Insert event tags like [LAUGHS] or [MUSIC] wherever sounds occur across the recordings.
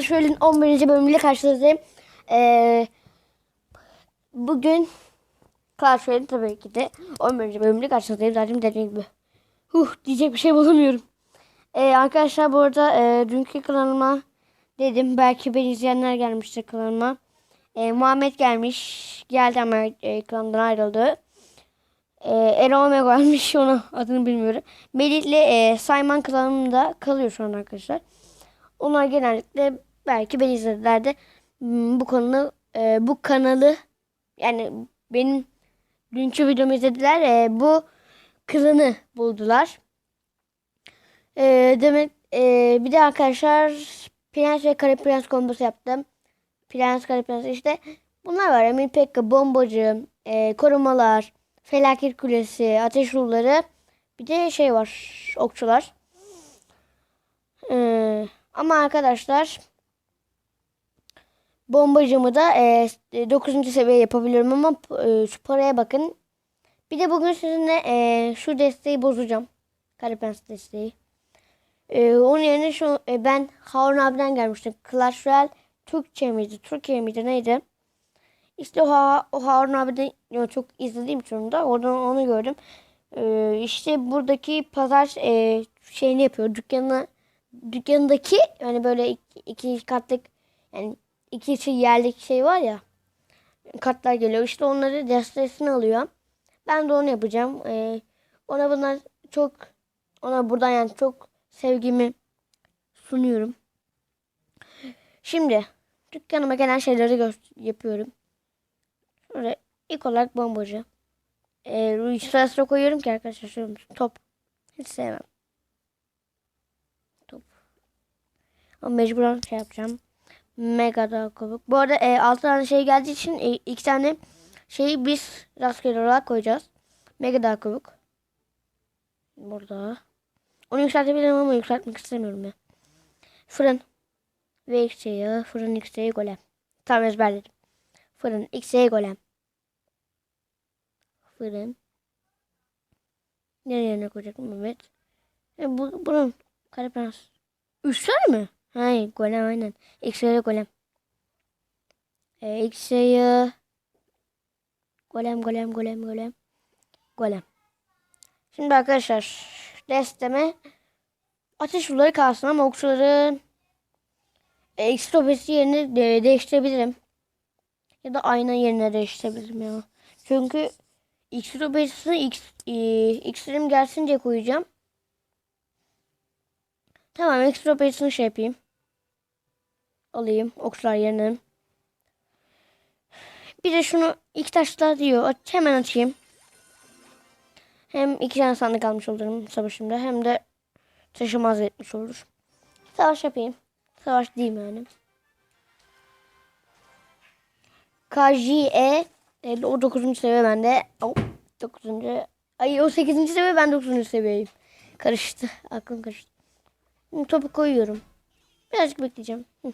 Şöyle 11. bölümüyle karşınızdayım. Ee, bugün Royale tabii ki de 11. bölümüyle karşınızdayım. Zaten dediğim gibi. Huh diyecek bir şey bulamıyorum. Ee, arkadaşlar bu arada e, dünkü kanalıma dedim. Belki beni izleyenler gelmiştir kanalıma. Ee, Muhammed gelmiş. Geldi ama e, kanaldan ayrıldı. Ee, Ero Omega gelmiş. Onu adını bilmiyorum. Melih'le e, Simon kanalımda kalıyor şu an arkadaşlar. Onlar genellikle belki beni izlediler de hmm, bu konu e, bu kanalı yani benim dünkü videomu izlediler e, bu kılını buldular. E, demek e, bir de arkadaşlar Prens ve Kare Prens kombosu yaptım. Prens Kare Prens işte bunlar var. Emir Pekka, Bombacı, e, Korumalar, Felaket Kulesi, Ateş Ruhları bir de şey var okçular. Ee, ama arkadaşlar bombacımı da e, 9. seviye yapabiliyorum ama e, şu paraya bakın. Bir de bugün sizinle e, şu desteği bozacağım. Karapens desteği. E, onun yerine şu e, ben Harun abiden gelmiştim. Clash Royale Türkçe miydi? Türkiye miydi? Neydi? İşte o, o Harun abiden yo, çok izlediğim için da oradan onu gördüm. E, işte buradaki pazar e, şeyini yapıyor. Dükkanı dükkanındaki yani böyle iki, iki katlık yani iki şey yerlik şey var ya katlar geliyor. İşte onları destesini alıyor. Ben de onu yapacağım. Ee, ona bunlar çok ona buradan yani çok sevgimi sunuyorum. Şimdi dükkanıma gelen şeyleri yapıyorum. Şöyle ilk olarak bombacı. Ee, sıra sıra koyuyorum ki arkadaşlar şöyle top. Hiç sevmem. Ama mecburen şey yapacağım. Mega daha kabuk. Bu arada e, 6 tane şey geldiği için e, iki tane şeyi biz rastgele olarak koyacağız. Mega daha kabuk. Burada. Onu yükseltebilirim ama yükseltmek istemiyorum ya. Fırın. Ve X'ye fırın X'ye golem. Tam ezberledim. Fırın X'ye golem. Fırın. Nereye ne koyacaktım Mehmet? E, bu, bunun kare prens. Mi? Hayır golem aynen. X-ray'ı golem. E, X-ray'ı golem golem golem golem golem. Şimdi arkadaşlar desteme ateş ruhları kalsın ama okçuların e, X-robesi yerini de, değiştirebilirim. Ya da ayna yerine değiştirebilirim ya. Çünkü X-robesini X, e, X'lerim gelsin diye koyacağım. Tamam extra şey yapayım. Alayım okçular yerine. Bir de şunu iki taşla diyor. Aç- Hemen açayım. Hem iki tane sandık almış olurum savaşımda hem de taşımaz etmiş olur. Savaş yapayım. Savaş diyeyim yani. KJE e, o 9. seviye bende. O 9. Ay o 8. seviye ben 9. seviyeyim. Karıştı. Aklım karıştı. Topu koyuyorum. Birazcık bekleyeceğim. Hı.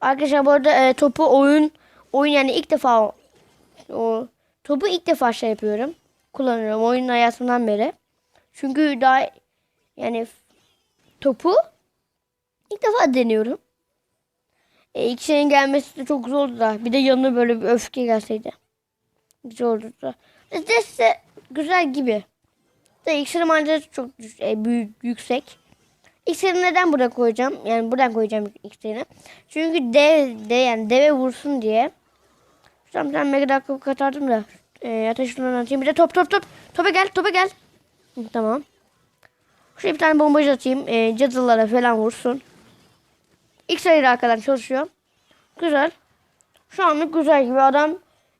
Arkadaşlar bu arada e, topu oyun oyun yani ilk defa o topu ilk defa şey yapıyorum. Kullanıyorum oyun hayatımdan beri. Çünkü daha yani topu ilk defa deniyorum. E, şeyin gelmesi de çok zordu da. Bir de yanına böyle bir öfke gelseydi. Güzel olurdu da. Deste güzel gibi. Da iksir malzemesi çok e, büyük, yüksek. İksiri neden burada koyacağım? Yani buradan koyacağım iksirini. Çünkü dev, de, yani deve vursun diye. Tamam ben mega dakika katardım da. E, ateşinden atayım. Bir de top top top. Topa gel topa gel. Tamam. Şuraya bir tane bombacı atayım. E, cadılara falan vursun. İksir arkadan çalışıyor. Güzel. Şu anlık güzel gibi adam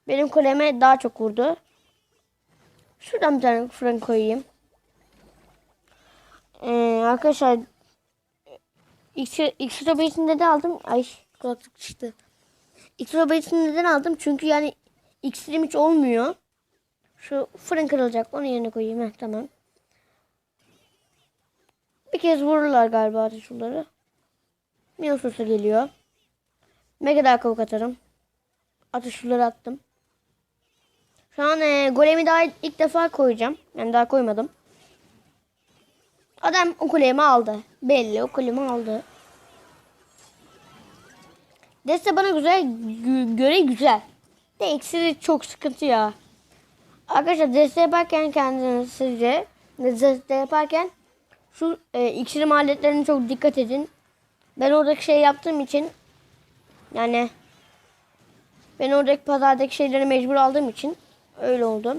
benim kuleme daha çok vurdu. Şuradan bir tane fırın koyayım. Ee, arkadaşlar X-Ray Base'ini neden aldım? Ay kulaklık çıktı. X-Ray Base'ini neden aldım? Çünkü yani X'lim hiç olmuyor. Şu fırın kırılacak. Onun yerine koyayım. Heh, tamam. Bir kez vururlar galiba ateş yolları. Miyosusa geliyor. Mega daha kavuk atarım. Ateş yolları attım. Şu an e, golemi daha ilk defa koyacağım. Yani daha koymadım. Adam o aldı. Belli o kulümü aldı. Deste bana güzel gö- göre güzel. De iksiri çok sıkıntı ya. Arkadaşlar deste yaparken kendiniz sizce deste yaparken şu e, iksiri maliyetlerine çok dikkat edin. Ben oradaki şey yaptığım için yani ben oradaki pazardaki şeyleri mecbur aldığım için öyle oldu.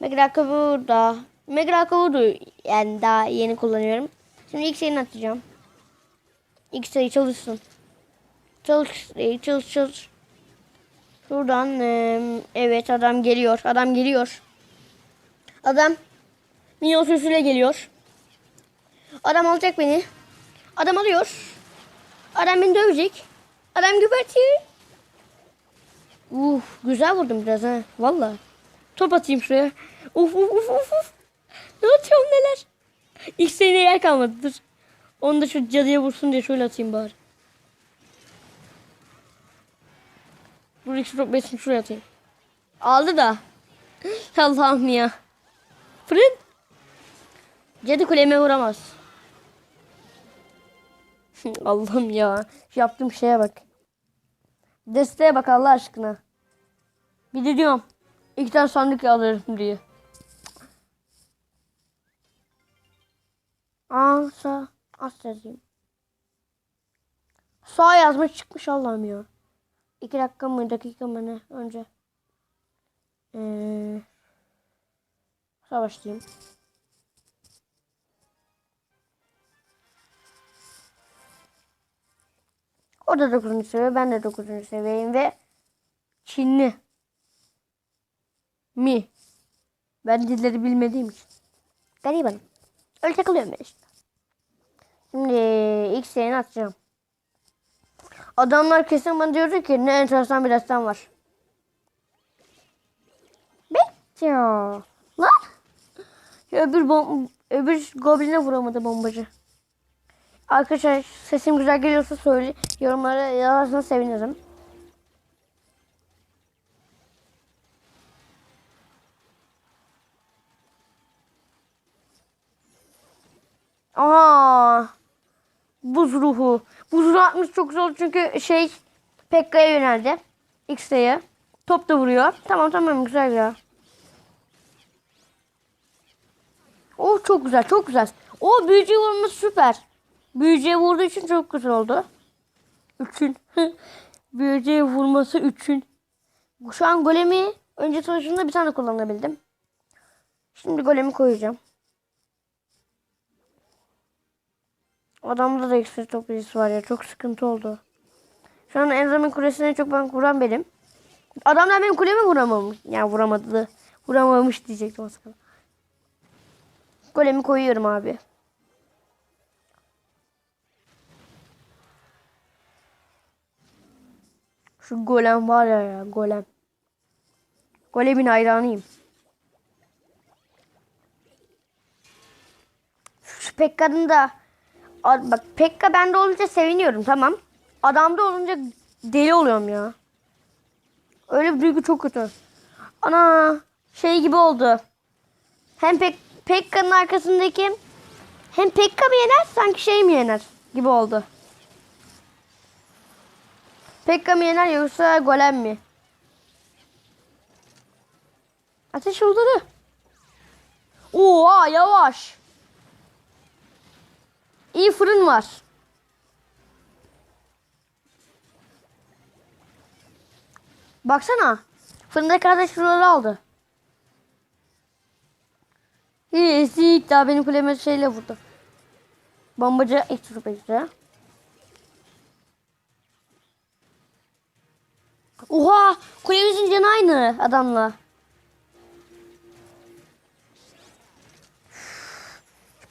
Megrakavı burada. Megrakavı yani daha yeni kullanıyorum. Şimdi ilk şeyini atacağım. İlk sayı çalışsın. Çalış, e, çalış, çalış. Şuradan e, evet adam geliyor. Adam geliyor. Adam minyon sürüsüyle geliyor. Adam alacak beni. Adam alıyor. Adam beni dövecek. Adam gebertiyor. Uf, güzel vurdum biraz ha. Valla. Top atayım şuraya. Uf uf uf uf. Ne atıyorum neler. İlk seneye yer kalmadı. Dur. Onu da şu cadıya vursun diye şöyle atayım bari. Dur ilk top besin şuraya atayım. Aldı da. [LAUGHS] Allah'ım ya. Fırın. Cadı kuleme vuramaz. [LAUGHS] Allah'ım ya. Şu yaptığım şeye bak. Desteğe bak Allah aşkına. Bir de diyorum. İki tane sandık alırım diye. Yazayım. Sağ yazmış çıkmış Allah'ım ya. İki dakika mı dakika mı ne önce. Ee, sağ başlayayım. O da 9. seviye, ben de 9. seviyeyim ve Çinli mi? Ben dilleri bilmediğim için. Garibanım. Öyle takılıyorum ben işte. Şimdi ilk seni atacağım. Adamlar kesin bana diyordu ki ne enteresan bir destan var. Bekliyor. Lan. Öbür, bom öbür gobline vuramadı bombacı. Arkadaşlar sesim güzel geliyorsa söyle yorumlara yazarsanız sevinirim. Aa, buz ruhu. Buz ruhu atmış çok zor çünkü şey Pekka'ya yöneldi. X'e. Top da vuruyor. Tamam tamam güzel ya. Oh çok güzel çok güzel. O büyücü vurması süper. Büyücüye vurduğu için çok güzel oldu. Üçün. [LAUGHS] Büyücüye vurması üçün. Şu an golemi önce sonucunda bir tane kullanabildim. Şimdi golemi koyacağım. Adamda da ekstra toplayıcısı var ya. Çok sıkıntı oldu. Şu an Enzam'ın kulesine çok ben vuran benim. Adamlar benim kulemi vuramamış. Yani vuramadı. Vuramamış diyecektim kala. Golemi koyuyorum abi. Şu golem var ya ya golem. Golemin hayranıyım. Şu Pekka'nın da bak Pekka bende olunca seviniyorum tamam. Adamda olunca deli oluyorum ya. Öyle bir duygu çok kötü. Ana şey gibi oldu. Hem Pek Pekka'nın arkasındaki hem Pekka mı yener sanki şey mi yener gibi oldu. Pekka mı yener yoksa Golem mi? Ateş yolları. Oha yavaş. İyi fırın var. Baksana. Fırındaki kardeş şuraları aldı. Sik daha benim kuleme şeyle vurdu. Bombacı tutup işte. Oha! Kulemizin canı aynı adamla.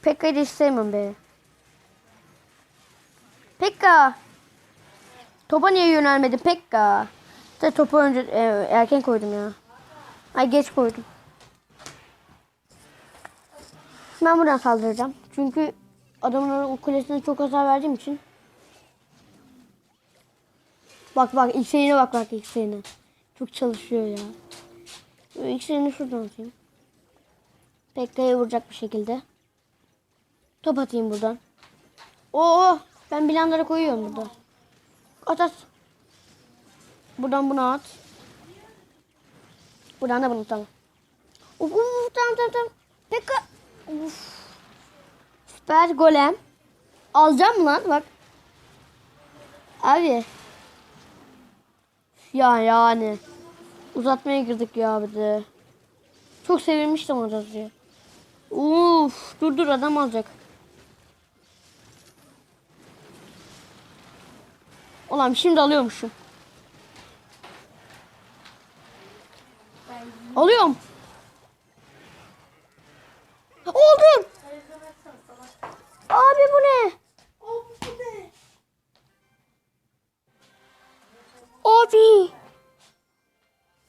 Da hiç sevmem be. Pekka. Topa niye yönelmedin Pekka? De topu önce e, erken koydum ya. Ay geç koydum. Ben buradan saldıracağım. Çünkü adamın kulesine çok hasar verdiğim için. Bak bak ilk şeyine bak bak ilk şeyine. Çok çalışıyor ya. İlk şeyini şuradan atayım. Pekka'ya vuracak bir şekilde. Top atayım buradan. Oo ben bilanlara koyuyorum burada. At at. Buradan bunu at. Buradan da bunu tamam. Uf, uf, tamam tamam tamam. Pekka. Uf. Süper golem. Alacağım lan bak. Abi. Ya yani. Uzatmaya girdik ya bir de. Çok sevinmiştim orası. Uf, dur dur adam alacak. Ulan şimdi alıyormuşum. Alıyorum. Oldum. Abi bu ne? Abi.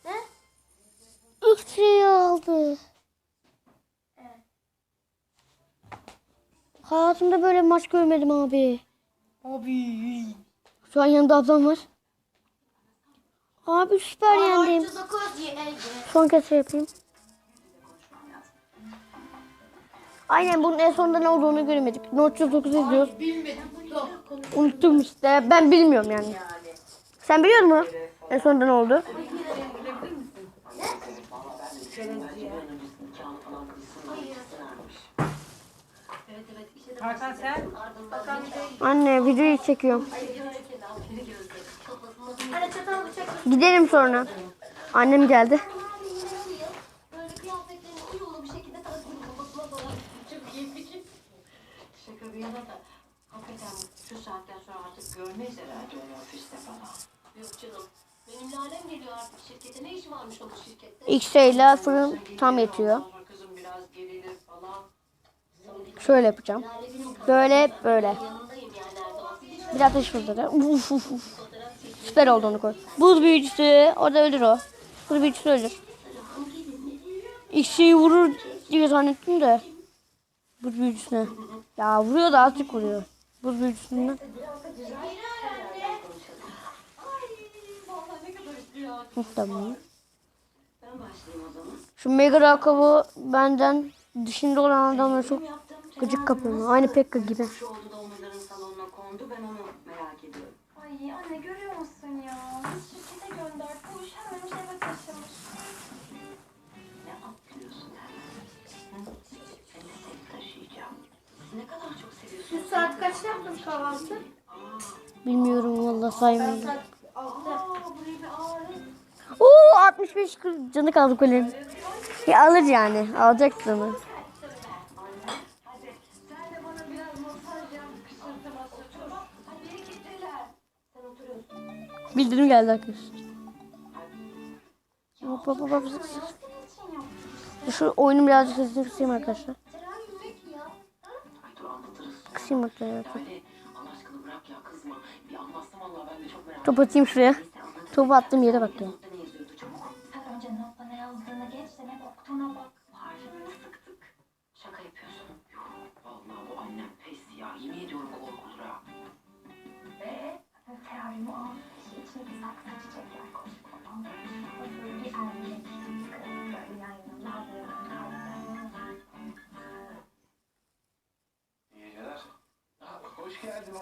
Ne? İlk şeyi aldı. Hayatımda böyle maç görmedim abi. Abi. Şu an yanında ablam var. Abi süper yendim. Dokuz yenildi. Son kez şey yapayım. Aynen bunun en sonunda ne olduğunu göremedik. Note 9 izliyoruz. Bilmedim. Unuttum işte. Ben bilmiyorum yani. Sen biliyor musun? En sonunda ne oldu? Hakan sen? Anne videoyu çekiyorum. Gidelim sonra. Annem geldi. şu saatten? X-ray ile fırın tam yetiyor. Şöyle yapacağım. Böyle böyle. Bir ateş fırladı. Uf, uf, uf. Süper oldu onu koy. Buz büyücüsü. Orada ölür o. Buz büyücüsü ölür. X-ray'i vurur diye zannettim de. Buz büyücüsüne. Ya vuruyor da azıcık vuruyor. Buz büyücüsünden. Zaman. Şu mega rakabı benden dışında olan adamları çok gıcık kapıyor. Aynı Pekka gibi. Saat kaçta yaptınız kahvaltı? Bilmiyorum valla. Saat altıda. Oo 65 kır- canı kaldı kulenin. Ya alır yani. Alacak canı. Bildirim geldi arkadaşlar. Hop hop hop hop. Şu oyunun birazcık kısayım arkadaşlar. Selam yemek ya. Ay dur anlatırız. Kısayım arkadaşlar. Lale Allah aşkına bırak ya kızma. Bir anlatsam Allah ben de çok merak Top atayım şuraya. Topu attığım yere bak ya. Ne yazıyordu çabuk. Sen önce notla ne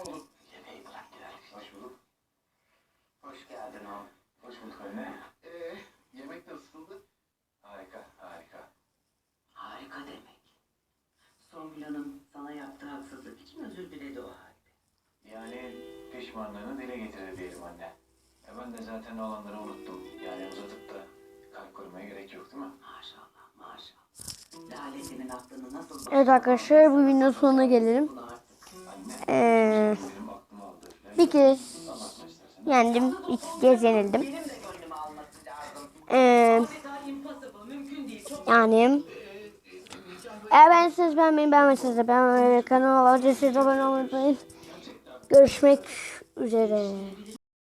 oğlum. Yemeği bırak gidelim. Hoş bulduk. Hoş geldin oğlum. Hoş bulduk anne. Ee, yemek nasıldı? Harika, harika. Harika demek. Songül Hanım sana yaptığı haksızlık için özür diledi o halde. Yani pişmanlığını dile getirir diyelim anne. E ben de zaten olanları unuttum. Yani uzatıp da kalp kırmaya gerek yok değil mi? Maşallah maşallah. Lale senin aklını nasıl Evet arkadaşlar bu videonun sonuna gelelim. Ee, Benim bir kez yendim. iki kez yenildim. Benim. Ee, yani eğer beğendiyseniz beğenmeyi beğenmezseniz de beğenmeyi ve kanalıma abone olmayı unutmayın. Görüşmek üzere.